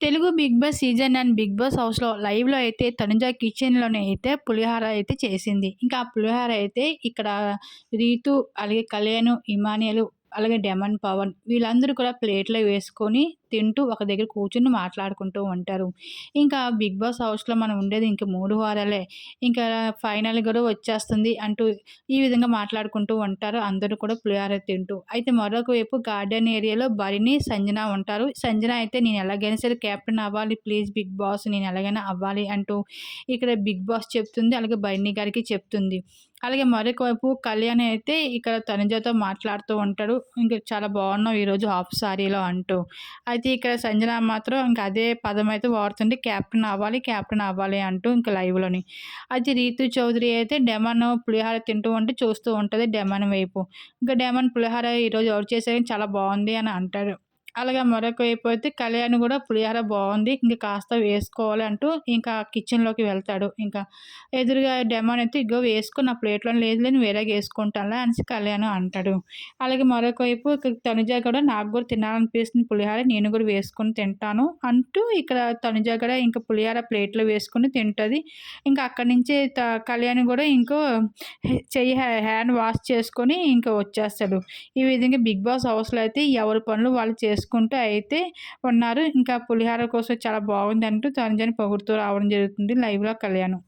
Telugu Bigg Boss season and Bigg Boss హౌస్లో లైవ్లో అయితే తనుజ కిచెన్లోనే అయితే పులిహార అయితే చేసింది. ఇంకా ఆ పులిహార అయితే ఇక్కడ రీతు అలాగే కళ్యాణ్ ఇమానియలు అలాగే డెమన్ పవన్ వీళ్ళందరూ కూడా ప్లేట్లో వేసుకొని తింటూ ఒక దగ్గర కూర్చుని మాట్లాడుకుంటూ ఉంటారు. ఇంకా బిగ్ బాస్ హౌస్లో మనం ఉండేది ఇంకా మూడు వారాలే. ఇంకా ఫైనల్ కూడా వచ్చేస్తుంది అంటూ ఈ విధంగా మాట్లాడుకుంటూ ఉంటారు. అందరూ కూడా పులిహార తింటూ. అయితే మరొక వైపు గార్డెన్ ఏరియాలో బరిని సంజన ఉంటారు. సంజన అయితే నేను ఎలాగైనా సరే కెప్టెన్ అవ్వాలి. ప్లీజ్ బిగ్ బాస్ నేను ఎలాగైనా అవ్వాలి అంటూ ఇక్కడ బిగ్ బాస్ చెప్తుంది. అలాగే బరిని గారికి చెప్తుంది. అలాగే మరొక వైపు కళ్యాణ్ అయితే ఇక్కడ తనుజతో మాట్లాడుతూ ఉంటాడు. ఇంకా చాలా బాగున్నావు ఈరోజు హాఫ్ సారీలో అంటూ. అయితే ఇక్కడ సంజన మాత్రం ఇంకా అదే పదం అయితే వాడుతుంది క్యాప్టెన్ అవ్వాలి క్యాప్టెన్ అవ్వాలి అంటూ ఇంకా లైవ్లోని. అయితే రీతు చౌదరి అయితే డెమన్ పులిహార తింటూ ఉంటే చూస్తూ ఉంటుంది డెమన్ వైపు. ఇంకా డెమన్ పులిహార ఈరోజు ఎవరు చేసే చాలా బాగుంది అని అంటారు. అలాగే మరొక వైపు అయితే కళ్యాణ్ కూడా పులిహార బాగుంది. ఇంకా కాస్త వేసుకోవాలి అంటూ ఇంకా కిచెన్లోకి వెళ్తాడు. ఇంకా ఎదురుగా డెమోన్ అయితే ఇగో వేసుకుని నా ప్లేట్లో లేదు నేను వేరేగా వేసుకుంటాను అనేసి కళ్యాణ్ అంటాడు. అలాగే మరొక వైపు తనుజ కూడా నాకు కూడా తినాలనిపిస్తుంది పులిహార నేను కూడా వేసుకొని తింటాను అంటూ ఇక్కడ తనుజ కూడా ఇంకా పులిహార ప్లేట్లో వేసుకుని తింటుంది. ఇంకా అక్కడి నుంచి కళ్యాణ్ కూడా ఇంకో చెయ్యి హ్యాండ్ వాష్ చేసుకొని ఇంకా వచ్చేస్తాడు. ఈ విధంగా బిగ్ బాస్ హౌస్లో అయితే ఎవరి పనులు వాళ్ళు చేసుకుంటారు చేసుకుంటూ అయితే ఉన్నారు. ఇంకా పులిహార కోసం చాలా బాగుంది అంటూ తనుజని పొగుడుతూ రావడం జరుగుతుంది. లైవ్లో కళ్యాణం.